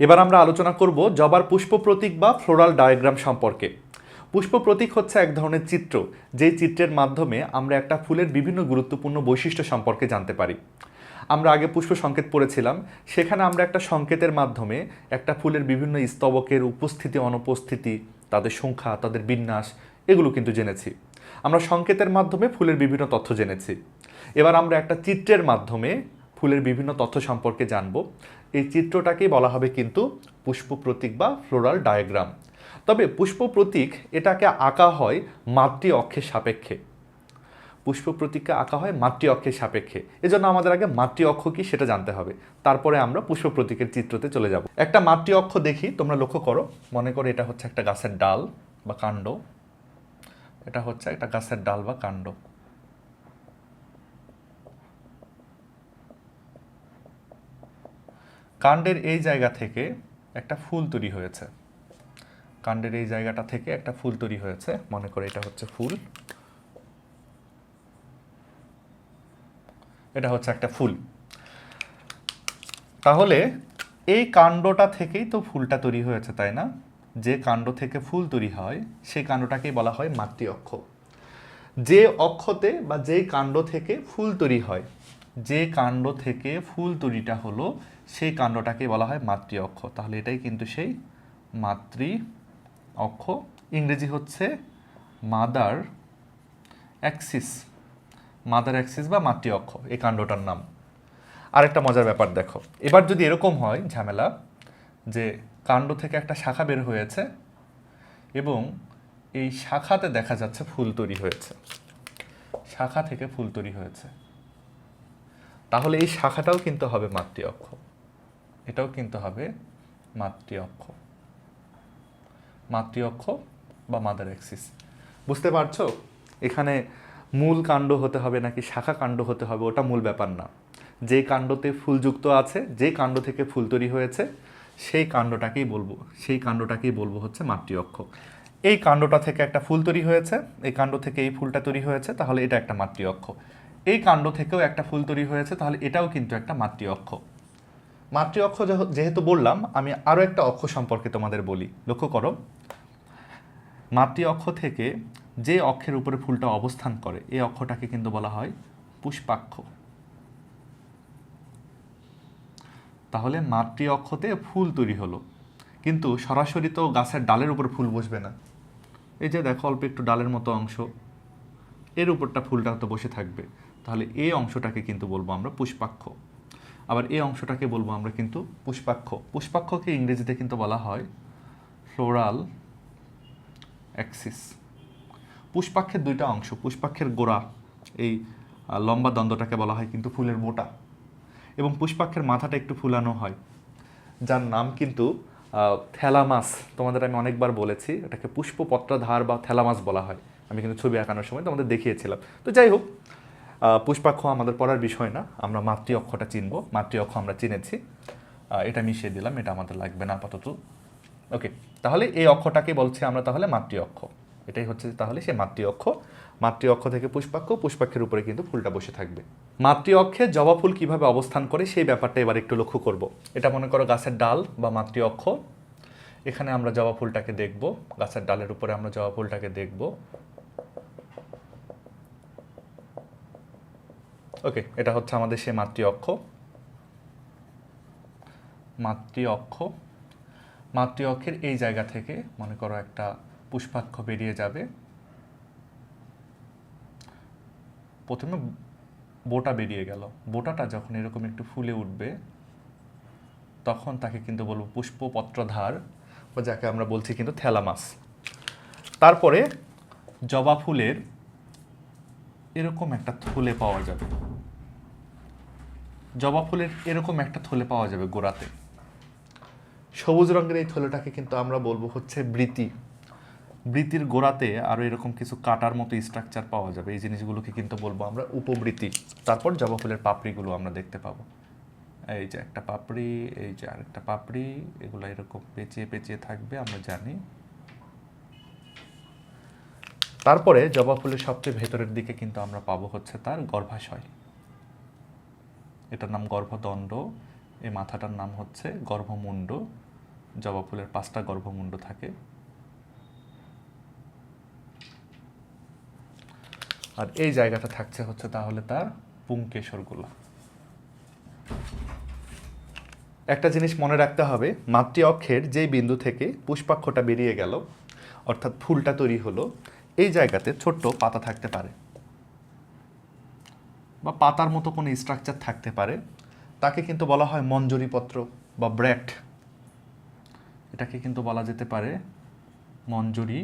এবার আমরা আলোচনা করব জবার পুষ্প প্রতীক বা ফ্লোরাল ডায়াগ্রাম সম্পর্কে। পুষ্প প্রতীক হচ্ছে এক ধরনের চিত্র, যেই চিত্রের মাধ্যমে আমরা একটা ফুলের বিভিন্ন গুরুত্বপূর্ণ বৈশিষ্ট্য সম্পর্কে জানতে পারি। আমরা আগে পুষ্প সংকেত পড়েছিলাম, সেখানে আমরা একটা সংকেতের মাধ্যমে একটা ফুলের বিভিন্ন স্তবকের উপস্থিতি, অনুপস্থিতি, তাদের সংখ্যা, তাদের বিন্যাস, এগুলো কিন্তু জেনেছি। আমরা সংকেতের মাধ্যমে ফুলের বিভিন্ন তথ্য জেনেছি। এবার আমরা একটা চিত্রের মাধ্যমে ফুলের বিভিন্ন তথ্য সম্পর্কে জানব। এই চিত্রটাকেই বলা হবে কিন্তু পুষ্প প্রতীক বা ফ্লোরাল ডায়াগ্রাম। তবে পুষ্প প্রতীক এটাকে আঁকা হয় মাতৃ অক্ষের সাপেক্ষে। পুষ্প প্রতীককে আঁকা হয় মাতৃ অক্ষের সাপেক্ষে। এজন্য আমাদের আগে মাতৃ অক্ষ কি সেটা জানতে হবে। তারপরে আমরা পুষ্প প্রতীকের চিত্রতে চলে যাব। একটা মাতৃ অক্ষ দেখি, তোমরা লক্ষ্য করো, মনে করো এটা হচ্ছে একটা গাছের ডাল বা কাণ্ড। এটা হচ্ছে একটা গাছের ডাল বা কাণ্ড। কাণ্ডের এই জায়গা থেকে একটা ফুল তৈরি হয়েছে। কাণ্ডের এই জায়গাটা থেকে একটা ফুল তৈরি হয়েছে। মনে করে এটা হচ্ছে ফুল। এটা হচ্ছে একটা ফুল। তাহলে এই কাণ্ডটা থেকেই তো ফুলটা তৈরি হয়েছে, তাই না? যে কাণ্ড থেকে ফুল তৈরি হয়, সেই কাণ্ডটাকেই বলা হয় মাতৃ অক্ষ। যে অক্ষতে বা যেই কাণ্ড থেকে ফুল তৈরি হয় যে কাণ্ড থেকে ফুল তৈরিটা হলো, সেই কাণ্ডটাকে বলা হয় মাতৃ অক্ষ। তাহলে এটাই কিন্তু সেই মাতৃ অক্ষ। ইংরেজি হচ্ছে মাদার অ্যাক্সিস। মাদার অ্যাক্সিস বা মাতৃ অক্ষ, এই কাণ্ডটার নাম। আরেকটা মজার ব্যাপার দেখো, এবার যদি এরকম হয় ঝামেলা যে কাণ্ড থেকে একটা শাখা বের হয়েছে এবং এই শাখাতে দেখা যাচ্ছে ফুল তৈরি হয়েছে। শাখা থেকে ফুল তৈরি হয়েছে। তাহলে এই শাখাটাও কিন্তু হবে মাতৃ অক্ষ। এটাও কিন্তু হবে মাতৃ অক্ষ। মাতৃ অক্ষ বা মাদার অ্যাক্সিস বুঝতে পারছ? এখানে মূল কাণ্ড হতে হবে নাকি শাখা কাণ্ড হতে হবে, ওটা মূল ব্যাপার না। যেই কাণ্ডতে ফুলযুক্ত আছে যেই কাণ্ড থেকে ফুল তৈরি হয়েছে, সেই কাণ্ডটাকেই বলব। সেই কাণ্ডটাকেই বলব হচ্ছে মাতৃ অক্ষ। এই কাণ্ডটা থেকে একটা ফুল তৈরি হয়েছে, এই কাণ্ড থেকে এই ফুলটা তৈরি হয়েছে, তাহলে এটা একটা মাতৃ অক্ষ। এই কাণ্ড থেকেও একটা ফুল তৈরি হয়েছে, তাহলে এটাও কিন্তু একটা মাতৃ অক্ষ মাতৃ অক্ষ যেহেতু বললাম, আমি আরও একটা অক্ষ সম্পর্কে তোমাদের বলি। লক্ষ্য করো মাতৃ অক্ষ থেকে যে অক্ষের উপরে ফুলটা অবস্থান করে, এই অক্ষটাকে কিন্তু বলা হয় পুষ্পাক্ষ। তাহলে মাতৃ অক্ষতে ফুল তৈরি হলো। কিন্তু সরাসরি তো গাছের ডালের উপর ফুল বসবে না। এই যে দেখো, অল্প একটু ডালের মতো অংশ। এর উপরটা ফুলটা তো বসে থাকবে। তাহলে এই অংশটাকে কিন্তু বলব আমরা পুষ্পাক্ষ। আবার এই অংশটাকে বলব আমরা কিন্তু পুষ্পাক্ষ। পুষ্পাক্ষকে ইংরেজিতে কিন্তু বলা হয় ফ্লোরাল অ্যাক্সিস। পুষ্পাক্ষের দুইটা অংশ, পুষ্পাক্ষের গোড়া, এই লম্বা দ্বন্দ্বটাকে বলা হয় কিন্তু ফুলের মোটা। এবং পুষ্পাক্ষের মাথাটা একটু ফুলানো হয়, যার নাম কিন্তু থ্যালামাস। তোমাদের আমি অনেকবার বলেছি, এটাকে পুষ্পপত্রাধার বা থ্যালামাস বলা হয়। আমি কিন্তু ছবি আঁকানোর সময় তোমাদের দেখিয়েছিলাম। তো যাই হোক পুষ্পাক্ষ আমাদের পড়ার বিষয় না, আমরা মাতৃ অক্ষটা চিনব, মাতৃ অক্ষ আমরা চিনেছি। এটা মিশিয়ে দিলাম, এটা আমাদের লাগবে না আপাতত। ওকে, তাহলে এই অক্ষটাকে বলছি আমরা তাহলে মাতৃ অক্ষ। এটাই হচ্ছে তাহলে সে মাতৃ অক্ষ। মাতৃ অক্ষ থেকে পুষ্পাক্ষ, পুষ্পাক্ষের উপরে কিন্তু ফুলটা বসে থাকবে। মাতৃ অক্ষে জবা ফুল কীভাবে অবস্থান করে সেই ব্যাপারটা এবার একটু লক্ষ্য করব। এটা মনে করো গাছের ডাল বা মাতৃ অক্ষ। এখানে আমরা জবা ফুলটাকে দেখব, গাছের ডালের উপরে আমরা জবা ফুলটাকে দেখব। ওকে এটা হচ্ছে আমাদের সেই মাতৃ অক্ষ। মাতৃ অক্ষ। মাতৃ অক্ষের এই জায়গা থেকে, মনে করো, একটা পুষ্পাক্ষ বেরিয়ে যাবে। প্রথমে বোটা বেরিয়ে গেল। বোটাটা যখন এরকম একটু ফুলে উঠবে, তখন তাকে কিন্তু বলব পুষ্পপত্রধার, বা যাকে আমরা বলছি কিন্তু থ্যালামাস। তারপরে জবা ফুলের এরকম একটা থলে পাওয়া যাবে। জবা ফুলের এরকম একটা থলে পাওয়া যাবে গোড়াতে। সবুজ রঙের এই থলেটাকে কিন্তু আমরা বলব হচ্ছে বৃতি। বৃতির গোড়াতে আরও এরকম কিছু কাটার মতো স্ট্রাকচার পাওয়া যাবে। এই জিনিসগুলোকে কিন্তু বলব আমরা উপবৃতি। তারপর জবা ফুলের পাপড়িগুলো আমরা দেখতে পাবো। এই যে একটা পাপড়ি এই যে আরেকটা পাপড়ি এগুলো এরকম পেঁচিয়ে পেঁচিয়ে থাকবে আমরা জানি। তারপরে জবা ফুলের সবচেয়ে ভেতরের দিকে কিন্তু আমরা পাবো হচ্ছে তার গর্ভাশয়। এটার নাম গর্ভদণ্ড, এই মাথাটার নাম হচ্ছে গর্ভমুণ্ড, জবা ফুলের পাঁচটা গর্ভমুণ্ড থাকে। আর এই জায়গাটা থাকছে হচ্ছে তাহলে তার পুংকেশরগুলো। একটা জিনিস মনে রাখতে হবে, মাতৃ অক্ষের যেই বিন্দু থেকে পুষ্পাক্ষটা বেরিয়ে গেল, অর্থাৎ ফুলটা তৈরি হলো, এই জায়গাতে ছোট্ট পাতা থাকতে পারে। বা পাতার মতো কোনো স্ট্রাকচার থাকতে পারে, তাকে কিন্তু বলা হয় মঞ্জরিপত্র বা ব্র্যাক্ট এটাকে কিন্তু বলা যেতে পারে মঞ্জরি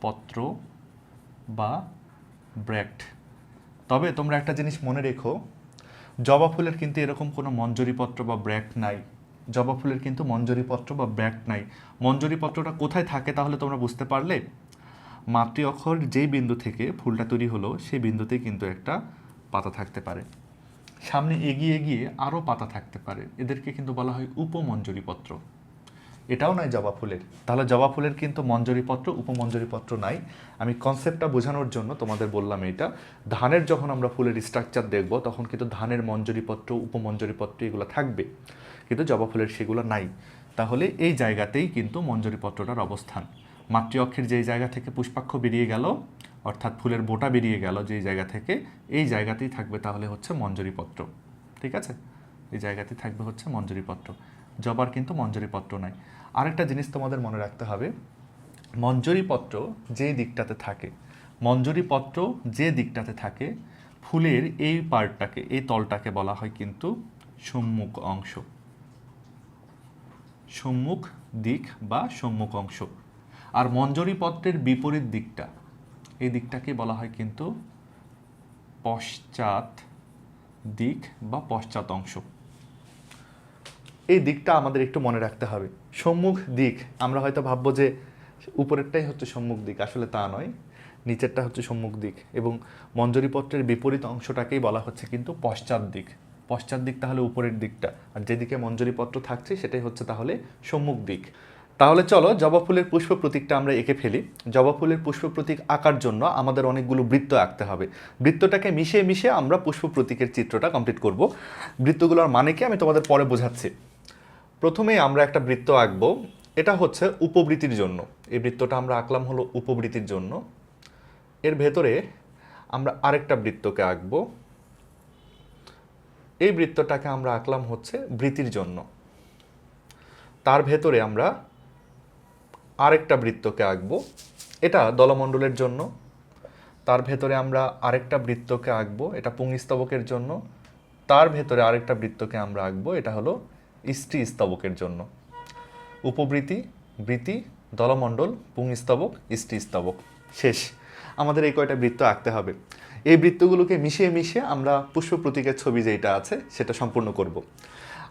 পত্র বা ব্র্যাক্ট তবে তোমরা একটা জিনিস মনে রেখো, জবা ফুলের কিন্তু এরকম কোনো মঞ্জরিপত্র বা ব্র্যাক্ট নাই। জবা ফুলের কিন্তু মঞ্জরিপত্র বা ব্র্যাক্ট নাই। মঞ্জরিপত্রটা কোথায় থাকে তাহলে তোমরা বুঝতে পারলে? মাতৃ অক্ষর যেই বিন্দু থেকে ফুলটা তৈরি হলো, সেই বিন্দুতেই কিন্তু একটা পাতা থাকতে পারে। সামনে এগিয়ে গিয়ে আরও পাতা থাকতে পারে। এদেরকে কিন্তু বলা হয় উপমঞ্জরিপত্র। এটাও নয় জবা ফুলের। তাহলে জবা ফুলের কিন্তু মঞ্জরিপত্র, উপমঞ্জরিপত্র নাই। আমি কনসেপ্টটা বোঝানোর জন্য তোমাদের বললাম এটা। ধানের যখন আমরা ফুলের স্ট্রাকচার দেখব, তখন কিন্তু ধানের মঞ্জরিপত্র, উপমঞ্জরিপত্র এগুলো থাকবে। কিন্তু জবা ফুলের সেগুলো নাই। তাহলে এই জায়গাতেই কিন্তু মঞ্জরিপত্রটার অবস্থান। মাতৃ অক্ষের যেই জায়গা থেকে পুষ্পাক্ষ বেরিয়ে গেল অর্থাৎ ফুলের বোটা বেরিয়ে গেল যেই জায়গা থেকে, এই জায়গাতেই থাকবে তাহলে হচ্ছে মঞ্জুরিপত্র। ঠিক আছে? এই জায়গাতেই থাকবে হচ্ছে মঞ্জুরিপত্র। জবার কিন্তু মঞ্জুরিপত্র নাই। আরেকটা জিনিস তোমাদের মনে রাখতে হবে, মঞ্জুরিপত্র যে দিকটাতে থাকে, মঞ্জুরিপত্র যে দিকটাতে থাকে, ফুলের এই পার্টটাকে, এই তলটাকে বলা হয় কিন্তু সম্মুখ অংশ। সম্মুখ দিক বা সম্মুখ অংশ। আর মঞ্জুরিপত্রের বিপরীত দিকটা এই দিকটাকে বলা হয় কিন্তু পশ্চাৎ দিক বা পশ্চাৎ অংশ। এই দিকটা আমাদের একটু মনে রাখতে হবে। সম্মুখ দিক, আমরা হয়তো ভাববো যে উপরেরটাই হচ্ছে সম্মুখ দিক, আসলে তা নয়। নিচেরটা হচ্ছে সম্মুখ দিক এবং মঞ্জরিপত্রের বিপরীত অংশটাকেই বলা হচ্ছে কিন্তু পশ্চাৎ দিক। পশ্চাৎ দিক তাহলে উপরের দিকটা, আর যেদিকে মঞ্জরিপত্র থাকছে সেটাই হচ্ছে তাহলে সম্মুখ দিক। তাহলে চলো জবা ফুলের পুষ্প প্রতীকটা আমরা এঁকে ফেলি। জবা ফুলের পুষ্প প্রতীক আঁকার জন্য আমাদের অনেকগুলো বৃত্ত আঁকতে হবে। বৃত্তটাকে মিশিয়ে মিশিয়ে আমরা পুষ্প প্রতীকের চিত্রটা কমপ্লিট করব। বৃত্তগুলোর মানে কি আমি তোমাদের পরে বোঝাচ্ছি। প্রথমেই আমরা একটা বৃত্ত আঁকবো। এটা হচ্ছে উপবৃত্তির জন্য। এই বৃত্তটা আমরা আঁকলাম হলো উপবৃত্তির জন্য। এর ভেতরে আমরা আরেকটা বৃত্তকে আঁকবো। এই বৃত্তটাকে আমরা আঁকলাম হচ্ছে বৃত্তির জন্য। তার ভেতরে আমরা আরেকটা বৃত্তকে আঁকবো। এটা দলমণ্ডলের জন্য। তার ভেতরে আমরা আরেকটা বৃত্তকে আঁকবো, এটা পুংস্তবকের জন্য। তার ভেতরে আরেকটা বৃত্তকে আমরা আঁকবো, এটা হলো স্ত্রী স্তবকের জন্য। উপবৃত্তি, বৃত্তি, দলমণ্ডল পুংস্তবক স্ত্রী স্তবক শেষ। আমাদের এই কয়টা বৃত্ত আঁকতে হবে। এই বৃত্তগুলোকে মিশিয়ে মিশিয়ে আমরা পুষ্প প্রতীকের ছবি যেটা আছে, সেটা সম্পূর্ণ করব।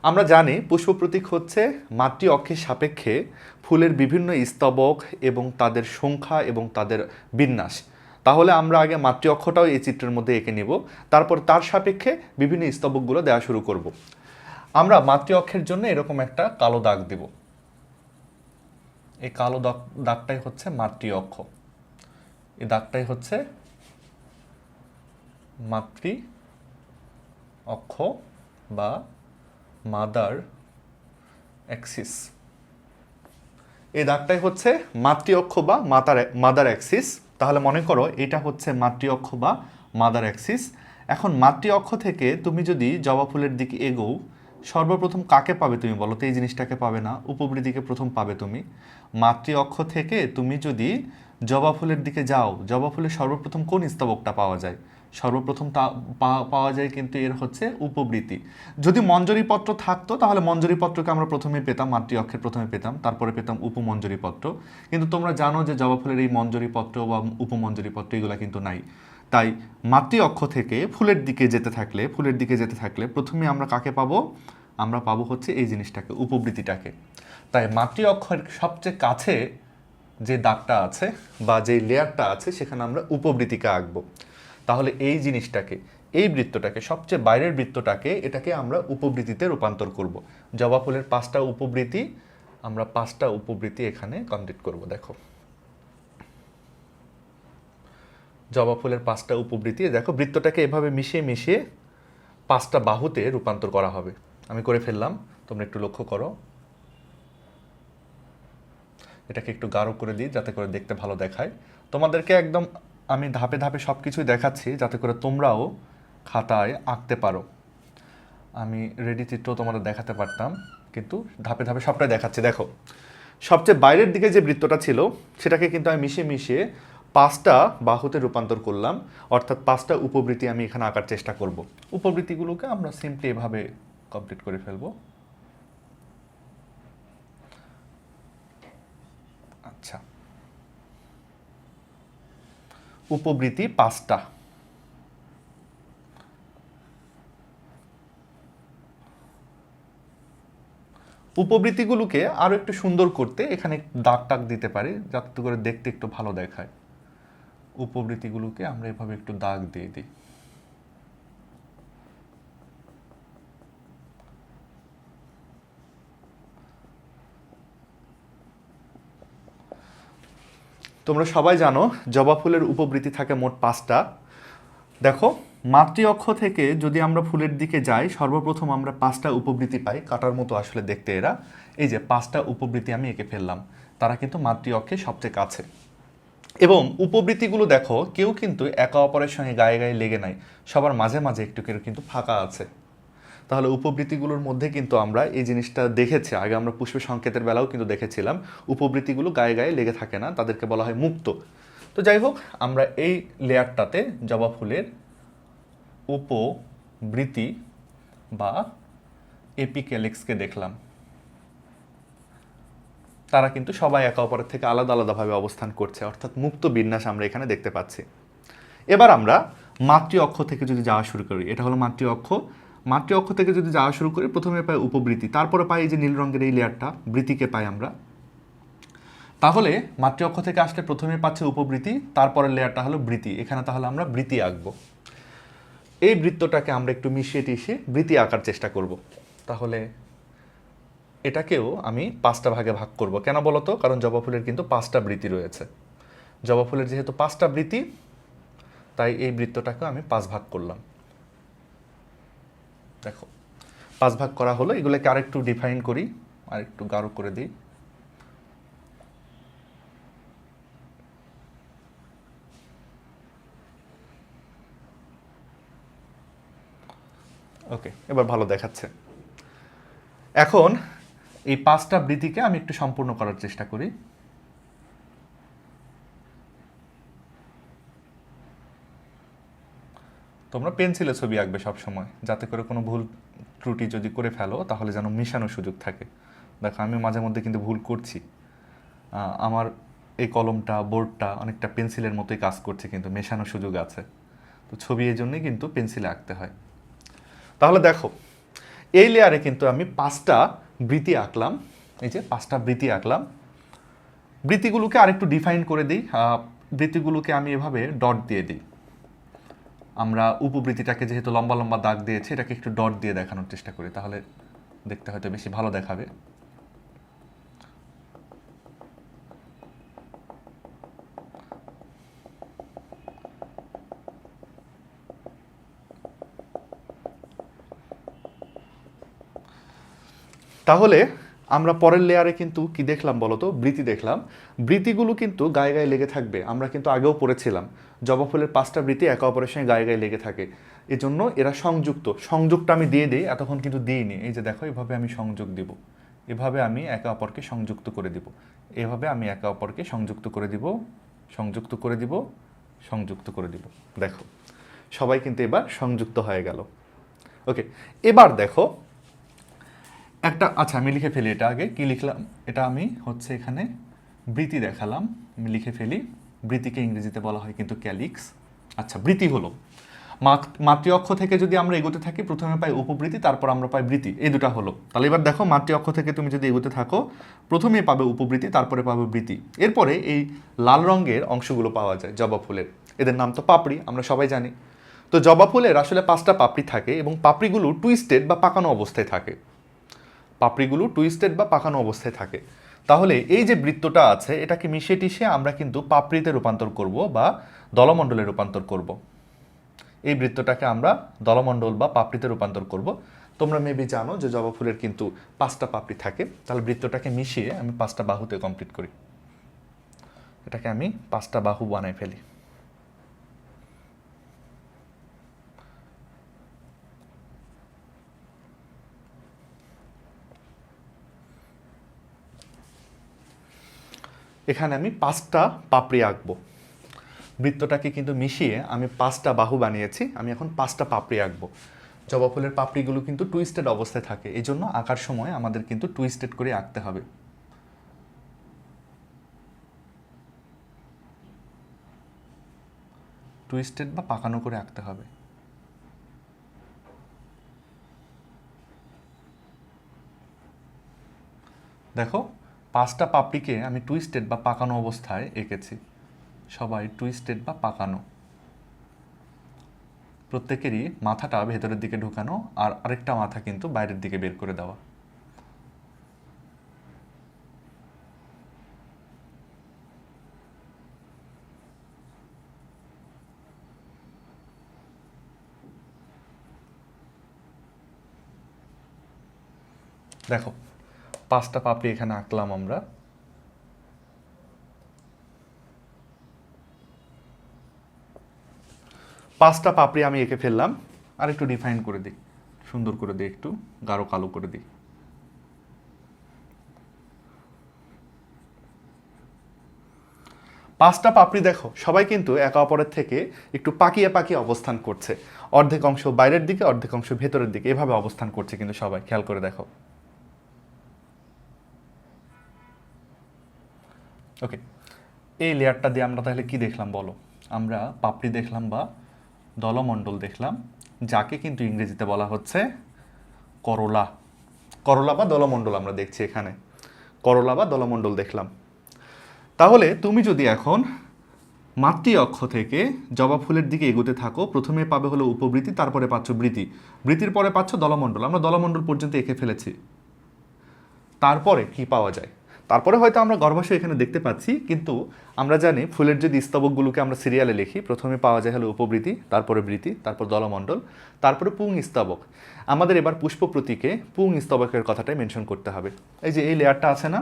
আমরা জানি পুষ্প প্রতীক হচ্ছে মাতৃ অক্ষের সাপেক্ষে ফুলের বিভিন্ন স্তবক এবং তাদের সংখ্যা এবং তাদের বিন্যাস। তাহলে আমরা আগে মাতৃ অক্ষটাও এই চিত্রের মধ্যে এঁকে নিব, তারপর তার সাপেক্ষে বিভিন্ন স্তবকগুলো দেওয়া শুরু করব। আমরা মাতৃ অক্ষের জন্য এরকম একটা কালো দাগ দেব। এই কালো দাগ, দাগটাই হচ্ছে মাতৃ অক্ষ। এই দাগটাই হচ্ছে মাতৃ অক্ষ বা মাদার অ্যাক্সিস। এই দাগটাই হচ্ছে মাতৃ অক্ষ বা মাতার মাদার অ্যাক্সিস। তাহলে মনে করো এটা হচ্ছে মাতৃ অক্ষ বা মাদার অ্যাক্সিস। এখন মাতৃ অক্ষ থেকে তুমি যদি জবা ফুলের দিকে এগোও, সর্বপ্রথম কাকে পাবে তুমি বলো তো? এই জিনিসটাকে পাবে না উপবৃত্তিকে প্রথম পাবে তুমি। মাতৃ অক্ষ থেকে তুমি যদি জবা ফুলের দিকে যাও, জবা ফুলের সর্বপ্রথম কোন স্তবকটা পাওয়া যায়? সর্বপ্রথম তা পাওয়া যায় কিন্তু এর হচ্ছে উপবৃত্তি। যদি মঞ্জরিপত্র থাকতো, তাহলে মঞ্জুরিপত্রকে আমরা প্রথমে পেতাম, মাতৃ অক্ষের প্রথমে পেতাম, তারপরে পেতাম উপমঞ্জুরিপত্র। কিন্তু তোমরা জানো যে জবা ফুলের এই মঞ্জুরিপত্র বা উপমঞ্জুরিপত্র এগুলো কিন্তু নাই। তাই মাতৃ অক্ষ থেকে ফুলের দিকে যেতে থাকলে, ফুলের দিকে যেতে থাকলে প্রথমে আমরা কাকে পাবো? আমরা পাবো হচ্ছে এই জিনিসটাকে, উপবৃত্তিটাকে। তাই মাতৃ অক্ষের সবচেয়ে কাছে যে দাগটা আছে বা যে লেয়ারটা আছে, সেখানে আমরা উপবৃত্তিকে আঁকবো। তাহলে এই জিনিসটাকে, এই বৃত্তটাকে, সবচেয়ে বাইরের বৃত্তটাকে এটাকে আমরা উপবৃত্তিতে রূপান্তর করব। জবা ফুলের পাঁচটা উপবৃত্তি, আমরা পাঁচটা উপবৃত্তি এখানে কমপ্লিট করব, দেখো। জবা ফুলের পাঁচটা উপবৃত্তি, দেখো বৃত্তটাকে এভাবে মিশিয়ে মিশিয়ে পাঁচটা বাহুতে রূপান্তর করা হবে। আমি করে ফেললাম, তোমরা একটু লক্ষ্য করো। এটাকে একটু গাঢ় করে দিই, যাতে করে দেখতে ভালো দেখায়। তোমাদেরকে একদম আমি ধাপে ধাপে সব কিছুই দেখাচ্ছি যাতে করে তোমরাও খাতায় আঁকতে পারো। আমি রেডি চিত্র তোমাদের দেখাতে পারতাম, কিন্তু ধাপে ধাপে সবটাই দেখাচ্ছি। দেখো, সবচেয়ে বাইরের দিকে যে বৃত্তটা ছিল, সেটাকে কিন্তু আমি মিশিয়ে মিশিয়ে পাঁচটা বাহুতে রূপান্তর করলাম, অর্থাৎ পাঁচটা উপবৃত্তি আমি এখানে আঁকার চেষ্টা করব। উপবৃত্তিগুলোকে আমরা সিম্পলি এভাবে কমপ্লিট করে ফেলব আচ্ছা উপবৃত্তি পাঁচটা। উপবৃত্তিগুলোকে আরও একটু সুন্দর করতে এখানে দাগ টাক দিতে পারি, যাতে করে দেখতে একটু ভালো দেখায়। উপবৃত্তিগুলোকে আমরা এভাবে একটু দাগ দিয়ে দিই। তোমরা সবাই জানো, জবা ফুলের উপবৃত্তি থাকে মোট পাঁচটা। দেখো, মাতৃ অক্ষ থেকে যদি আমরা ফুলের দিকে যাই, সর্বপ্রথম আমরা পাঁচটা উপবৃত্তি পাই, কাটার মতো আসলে দেখতে এরা। এই যে পাঁচটা উপবৃত্তি আমি এঁকে ফেললাম, তারা কিন্তু মাতৃ অক্ষে সবচেয়ে কাছে। এবং উপবৃত্তিগুলো দেখো, কেউ কিন্তু একে অপরের সঙ্গে গায়ে গায়ে লেগে নাই, সবার মাঝে মাঝে একটু কিন্তু ফাঁকা আছে। তাহলে উপবৃত্তিগুলোর মধ্যে কিন্তু আমরা এই জিনিসটা দেখেছি। আগে আমরা পুষ্প সংকেতের বেলাও কিন্তু দেখেছিলাম। উপবৃত্তিগুলো গায়ে গায়ে লেগে থাকে না, তাদেরকে বলা হয় মুক্ত। তো যাই হোক, আমরা এই লেয়ারটাতে জবা ফুলের উপবৃত্তি বা এপিক্যালিক্সকে দেখলাম। তারা কিন্তু সবাই একে অপরের থেকে আলাদা আলাদাভাবে অবস্থান করছে, অর্থাৎ মুক্ত বিন্যাস আমরা এখানে দেখতে পাচ্ছি। এবার আমরা মাতৃ অক্ষ থেকে যদি যাওয়া শুরু করি, এটা হলো মাতৃ অক্ষ। মাতৃ অক্ষ থেকে যদি যাওয়া শুরু করি, প্রথমে পাই উপবৃত্তি, তারপরে পাই এই যে নীল রঙের এই লেয়ারটা, বৃত্তিকে পাই আমরা। তাহলে মাতৃ অক্ষ থেকে আসলে প্রথমে পাচ্ছে উপবৃত্তি, তারপরের লেয়ারটা হলো বৃত্তি, এখানে তাহলে আমরা বৃত্তি আঁকবো। এই বৃত্তটাকে আমরা একটু মিশিয়ে টিশিয়ে বৃত্তি আঁকার চেষ্টা করব। তাহলে এটাকেও আমি পাঁচটা ভাগে ভাগ করব। কেন বলতো? কারণ জবা ফুলের কিন্তু পাঁচটা বৃত্তি রয়েছে। জবা ফুলের যেহেতু পাঁচটা বৃত্তি, তাই এই বৃত্তটাকে আমি পাঁচ ভাগ করলাম। দেখো পাঁচ ভাগ করা হলো, এগুলোকে আরেকটু ডিফাইন করি আর একটু গাঢ় করে দিই। ওকে এবার ভালো দেখাচ্ছে। এখন এই পাঁচটা বৃত্তিকে আমি একটু সম্পূর্ণ করার চেষ্টা করি। তোমরা পেন্সিলে ছবি আঁকবে সব সময় যাতে করে কোনো ভুল ত্রুটি যদি করে ফেলো তাহলে যেন মেশানোর সুযোগ থাকে। দেখো আমি মাঝে মধ্যে কিন্তু ভুল করছি। আমার এই কলমটা বোর্ডটা অনেকটা পেন্সিলের মতোই কাজ করছে কিন্তু মেশানোর সুযোগ আছে। তো ছবি এই জন্যই কিন্তু পেন্সিলে আঁকতে হয়। তাহলে দেখো এই লেয়ারে কিন্তু আমি পাঁচটা বৃত্তি আঁকলাম। এই যে পাঁচটা বৃত্তি আঁকলাম। বৃত্তিগুলোকে আরেকটু ডিফাইন করে দিই। আহ, বৃত্তিগুলোকে আমি এভাবে ডট দিয়ে দিই। আমরা উপবৃত্তিটাকে যেহেতু লম্বা লম্বা দাগ দিয়েছি, এটাকে একটু ডট দিয়ে দেখানোর চেষ্টা করি, তাহলে দেখতে হয়তো বেশি ভালো দেখাবে। তাহলে আমরা পরের লেয়ারে কিন্তু কি দেখলাম বলতো? বৃতি দেখলাম। বৃতিগুলো কিন্তু গায়ে গায়ে লেগে থাকবে। আমরা কিন্তু আগেও পড়েছিলাম। জবা ফুলের পাঁচটা বৃত্তি একে অপরের সঙ্গে গায়ে গায়ে লেগে থাকে। এজন্য এরা সংযুক্ত। সংযোগটা আমি দিয়ে দিই, এতক্ষণ কিন্তু দিইনি। এই যে দেখো, এভাবে আমি সংযোগ দিব। এভাবে আমি একে অপরকে সংযুক্ত করে দিব। এভাবে আমি একে অপরকে সংযুক্ত করে দিব। সংযুক্ত করে দিব। সংযুক্ত করে দিব। দেখো, সবাই কিন্তু এবার সংযুক্ত হয়ে গেল। ওকে এবার দেখো একটা আচ্ছা আমি লিখে ফেলি এটা আগে। কি লিখলাম? এটা আমি হচ্ছে এখানে বৃতি দেখালাম। আমি লিখে ফেলি। বৃতিকে ইংরেজিতে বলা হয় কিন্তু ক্যালিক্স। আচ্ছা বৃতি হলো। মাত- অক্ষ থেকে যদি আমরা এগোতে থাকি, প্রথমে পাই উপবৃত্তি তারপর আমরা পাই বৃত্তি এই দুটা হলো। তাহলে এবার দেখো মাতৃ অক্ষ থেকে তুমি যদি এগোতে থাকো, প্রথমে পাবে উপবৃত্তি তারপরে পাবে বৃত্তি এরপরে এই লাল রঙের অংশগুলো পাওয়া যায়, জবা ফুলের। এদের নাম তো পাপড়ি, আমরা সবাই জানি। তো জবা ফুলের আসলে পাঁচটা পাপড়ি থাকে এবং পাপড়িগুলো টুইস্টেড বা পাকানো অবস্থায় থাকে। পাপড়িগুলো টুইস্টেড বা পাকানো অবস্থায় থাকে। তাহলে এই যে বৃত্তটা আছে, এটাকে মিশে টিশিয়ে আমরা কিন্তু পাপড়িতে রূপান্তর করব বা দলমণ্ডলে রূপান্তর করব। এই বৃত্তটাকে আমরা দলমণ্ডল বা পাপড়িতে রূপান্তর করব। তোমরা মেবি জানো যে জবা ফুলের কিন্তু পাঁচটা পাপড়ি থাকে। তাহলে বৃত্তটাকে মিশিয়ে আমি পাঁচটা বাহুতে কমপ্লিট করি। এটাকে আমি পাঁচটা বাহু বানাই ফেলি। এখানে আমি পাঁচটা পাপড়ি আঁকবো। বৃত্তটাকে কিন্তু মিশিয়ে আমি পাঁচটা বাহু বানিয়েছি, আমি এখন পাঁচটা পাপড়ি আঁকবো। জবা ফুলের পাপড়িগুলো কিন্তু টুইস্টেড অবস্থায় থাকে এই জন্য আঁকার সময় আমাদের কিন্তু টুইস্টেড করে আঁকতে হবে। টুইস্টেড বা পাকানো করে আঁকতে হবে। দেখো পাঁচটা পাপড়িকে আমি টুইস্টেড বা পাকানো অবস্থায় এঁকেছি। সবাই টুইস্টেড বা পাকানো। প্রত্যেকেরই মাথাটা ভেতরের দিকে ঢুকানো আর আরেকটা মাথা কিন্তু বাইরের দিকে বের করে দেওয়া। দেখো পাঁচটা পাপড়ি এখানে আঁকলাম আমরা। পাঁচটা পাপড়ি আমি এঁকে ফেললাম। আর একটু ডিফাইন করে দিই। সুন্দর করে দিই একটু, গাঢ় কালো করে দিই। পাঁচটা পাপড়ি দেখো, সবাই কিন্তু একে অপরের থেকে একটু পাকিয়ে পাকিয়ে অবস্থান করছে। অর্ধেক অংশ বাইরের দিকে, অর্ধেক অংশ ভেতরের দিকে। এভাবে অবস্থান করছে কিন্তু সবাই। খেয়াল করে দেখো। ওকে এই লেয়ারটা দিয়ে আমরা তাহলে কি দেখলাম বলো? আমরা পাপড়ি দেখলাম বা দলমণ্ডল দেখলাম, যাকে কিন্তু ইংরেজিতে বলা হচ্ছে করলা। করলা বা দলমণ্ডল আমরা দেখছি এখানে। করলা বা দলমণ্ডল দেখলাম। তাহলে তুমি যদি এখন মাতৃ অক্ষ থেকে জবা ফুলের দিকে এগোতে থাকো, প্রথমে পাবে হলো উপবৃত্তি, তারপরে পাচ্ছ বৃত্তি। বৃত্তির পরে পাচ্ছ দলমণ্ডল। আমরা দলমণ্ডল পর্যন্ত এঁকে ফেলেছি। তারপরে কি পাওয়া যায়? তারপরে হয়তো আমরা গর্ভাশয় এখানে দেখতে পাচ্ছি, কিন্তু আমরা জানি ফুলের যদি স্তবকগুলোকে আমরা সিরিয়ালে লিখি, প্রথমে পাওয়া যায় হলো উপবৃত্তি, তারপরে বৃত্তি, তারপর দলমণ্ডল, তারপরে পুং স্তবক। আমাদের এবার পুষ্প প্রতীকে পুং স্তবকের কথাটাই মেনশন করতে হবে। এই যে এই লেয়ারটা আছে না,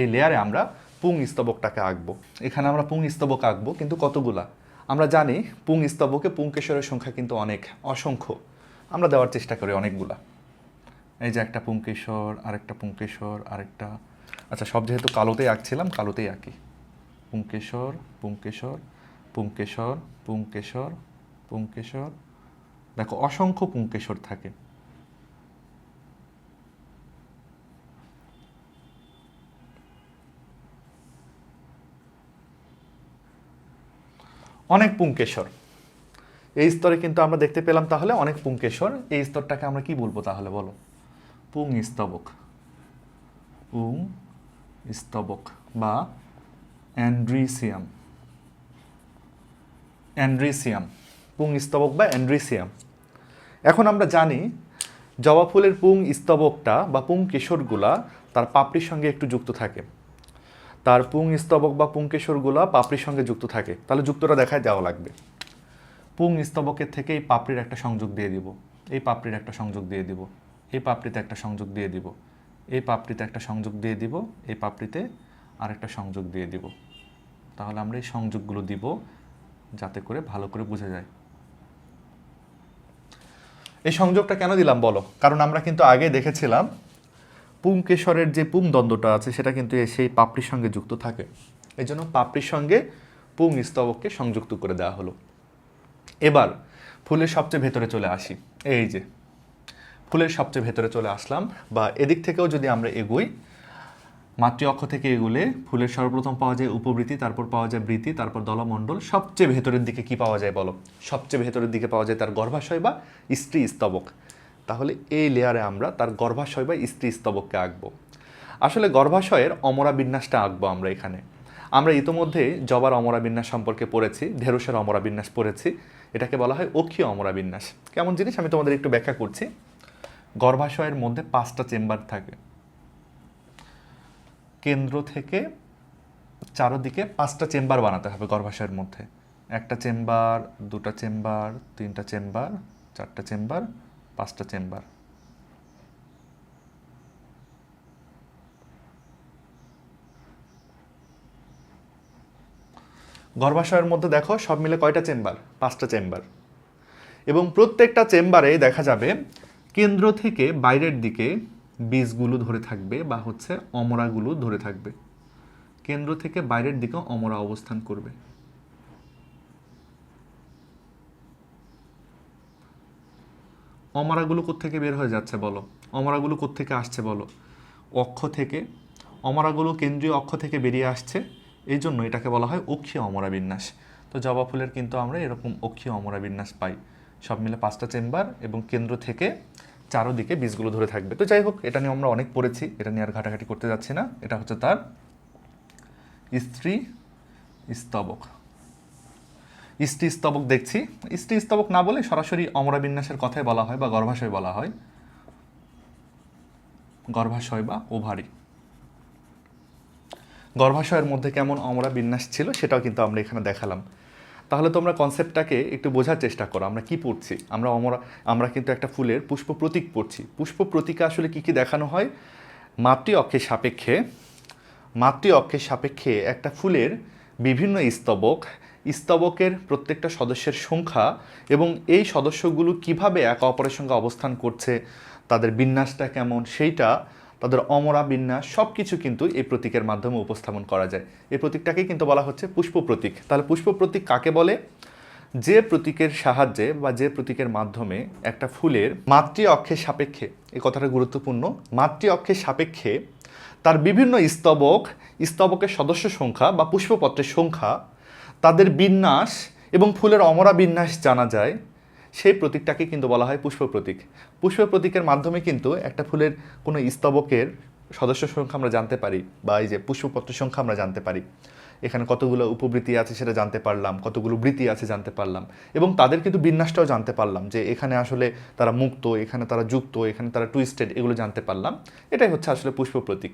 এই লেয়ারে আমরা পুং স্তবকটাকে আঁকবো। এখানে আমরা পুং স্তবক আঁকবো, কিন্তু কতগুলা? আমরা জানি পুং স্তবকে পুংকেশরের সংখ্যা কিন্তু অনেক, অসংখ্য। আমরা দেওয়ার চেষ্টা করি অনেকগুলা। এই যে একটা পুংকেশর, আরেকটা পুংকেশর, আরেকটা আচ্ছা সব যেহেতু কালোতেই আঁকছিলাম কালোতেই আঁকি। পুংকেশর পুংকেশর পুংকেশর পুংকেশর পুংকেশর দেখো, অসংখ্য পুংকেশর থাকে। অনেক পুংকেশর এই স্তরে কিন্তু আমরা দেখতে পেলাম তাহলে অনেক পুংকেশর এই স্তরটাকে আমরা কি বলব তাহলে বলো? পুং স্তবক পুং স্তবক বা অ্যান্ড্রিসিয়াম। অ্যান্ড্রিসিয়াম। পুং স্তবক বা অ্যান্ড্রিসিয়াম। এখন আমরা জানি জবা ফুলের পুং স্তবকটা বা পুং কেশরগুলা তার পাপড়ির সঙ্গে একটু যুক্ত থাকে। তার পুং স্তবক বা পুংকেশরগুলা পাপড়ির সঙ্গে যুক্ত থাকে। তাহলে যুক্তটা দেখায় দেওয়া লাগবে। পুং স্তবকের থেকে এই পাপড়ির একটা সংযোগ দিয়ে দিব। এই পাপড়ির একটা সংযোগ দিয়ে দিব। এই পাপড়িতে একটা সংযোগ দিয়ে দিব। এই পাপড়িতে একটা সংযোগ দিয়ে দিব, এই পাপড়িতে আরেকটা সংযোগ দিয়ে দিব। তাহলে আমরা এই সংযোগগুলো দিব যাতে করে ভালো করে বোঝা যায়। এই সংযোগটা কেন দিলাম বলো? কারণ আমরা কিন্তু আগে দেখেছিলাম পুংকেশরের যে পুং দ্বন্দ্বটা আছে, সেটা কিন্তু সেই পাপড়ির সঙ্গে যুক্ত থাকে। এই জন্য পাপড়ির সঙ্গে পুং স্তবককে সংযুক্ত করে দেওয়া হলো। এবার ফুলের সবচেয়ে ভেতরে চলে আসি। এই যে ফুলের সবচেয়ে ভেতরে চলে আসলাম বা এদিক থেকেও যদি আমরা এগোই, মাতৃ অক্ষ থেকে এগুলে ফুলের সর্বপ্রথম পাওয়া যায় উপবৃত্তি, তারপর পাওয়া যায় বৃত্তি, তারপর দলমণ্ডল। সবচেয়ে ভেতরের দিকে কি পাওয়া যায় বলো? সবচেয়ে ভেতরের দিকে পাওয়া যায় তার গর্ভাশয় বা স্ত্রী স্তবক। তাহলে এই লেয়ারে আমরা তার গর্ভাশয় বা স্ত্রী স্তবককে আঁকবো। আসলে গর্ভাশয়ের অমরা বিন্যাসটা আঁকবো আমরা এখানে। আমরা ইতোমধ্যে জবার অমরা বিন্যাস সম্পর্কে পড়েছি ঢেরসের অমরা বিন্যাস পড়েছি। এটাকে বলা হয় অক্ষীয় অমরা বিন্যাস। কেমন জিনিস আমি তোমাদের একটু ব্যাখ্যা করছি। গর্ভাশয়ের মধ্যে পাঁচটা চেম্বার থাকে। কেন্দ্র থেকে চারোদিকে পাঁচটা চেম্বার বানাতে হবে গর্ভাশয়ের মধ্যে। একটা চেম্বার, দুটা চেম্বার, তিনটা চেম্বার, চারটা চেম্বার, পাঁচটা চেম্বার। গর্ভাশয়ের মধ্যে দেখো সব মিলে কয়টা চেম্বার? পাঁচটা চেম্বার। এবং প্রত্যেকটা চেম্বারে দেখা যাবে কেন্দ্র থেকে বাইরের দিকে বীজগুলো ধরে থাকবে বা হচ্ছে অমরাগুলো ধরে থাকবে। কেন্দ্র থেকে বাইরের দিকে অমরা অবস্থান করবে। অমরাগুলো কোত্থেকে বের হয়ে যাচ্ছে বলো? অমরাগুলো কোত্থেকে আসছে বলো? অক্ষ থেকে। অমরাগুলো কেন্দ্রীয় অক্ষ থেকে বেরিয়ে আসছে। এই জন্য এটাকে বলা হয় অক্ষীয় অমরা বিন্যাস। তো জবা ফুলের কিন্তু আমরা এরকম অক্ষীয় অমরা বিন্যাস পাই। সব মিলে পাঁচটা চেম্বার এবং কেন্দ্র থেকে চারোদিকে বীজগুলো ধরে থাকবে। তো যাই হোক, এটা নিয়ে আমরা অনেক পড়েছি। এটা নিয়ে আর ঘাটাঘাটি করতে যাচ্ছি না। এটা হচ্ছে তার স্ত্রী স্তবক। স্ত্রী স্তবক দেখছি। স্ত্রী স্তবক না বলে সরাসরি অমরা বিন্যাসের কথাই বলা হয় বা গর্ভাশয় বলা হয়। গর্ভাশয় বা ওভারি। গর্ভাশয়ের মধ্যে কেমন অমরা বিন্যাস ছিল সেটাও কিন্তু আমরা এখানে দেখালাম। তাহলে তোমরা কনসেপ্টটাকে একটু বোঝার চেষ্টা করো। আমরা কি পড়ছি? আমরা অমরা, আমরা কিন্তু একটা ফুলের পুষ্প প্রতীক পড়ছি। পুষ্প প্রতীকে আসলে কি কি দেখানো হয়? মাতৃ অক্ষের সাপেক্ষে, মাতৃ অক্ষের সাপেক্ষে একটা ফুলের বিভিন্ন স্তবক, স্তবকের প্রত্যেকটা সদস্যের সংখ্যা এবং এই সদস্যগুলো কীভাবে একে অপরের সঙ্গে অবস্থান করছে, তাদের বিন্যাসটা কেমন, সেইটা তাদের অমরা, বিন্যাস সব কিছু কিন্তু এই প্রতীকের মাধ্যমে উপস্থাপন করা যায়। এই প্রতীকটাকেই কিন্তু বলা হচ্ছে পুষ্প প্রতীক। তাহলে পুষ্প প্রতীক কাকে বলে? যে প্রতীকের সাহায্যে বা যে প্রতীকের মাধ্যমে একটা ফুলের মাতৃ অক্ষের সাপেক্ষে, এই কথাটা গুরুত্বপূর্ণ, মাতৃ অক্ষের সাপেক্ষে তার বিভিন্ন স্তবক, স্তবকের সদস্য সংখ্যা বা পুষ্পপত্রের সংখ্যা, তাদের বিন্যাস এবং ফুলের অমরা বিন্যাস জানা যায়। সেই প্রতীকটাকে কিন্তু বলা হয় পুষ্প প্রতীক পুষ্প প্রতীকের মাধ্যমে কিন্তু একটা ফুলের কোনো স্তবকের সদস্য সংখ্যা আমরা জানতে পারি বা এই যে পুষ্পপত্র সংখ্যা আমরা জানতে পারি। এখানে কতগুলো উপবৃত্তি আছে সেটা জানতে পারলাম, কতগুলো বৃত্তি আছে জানতে পারলাম এবং তাদের কিন্তু বিন্যাসটাও জানতে পারলাম যে এখানে আসলে তারা মুক্ত, এখানে তারা যুক্ত, এখানে তারা টুইস্টেড এগুলো জানতে পারলাম। এটাই হচ্ছে আসলে পুষ্প প্রতীক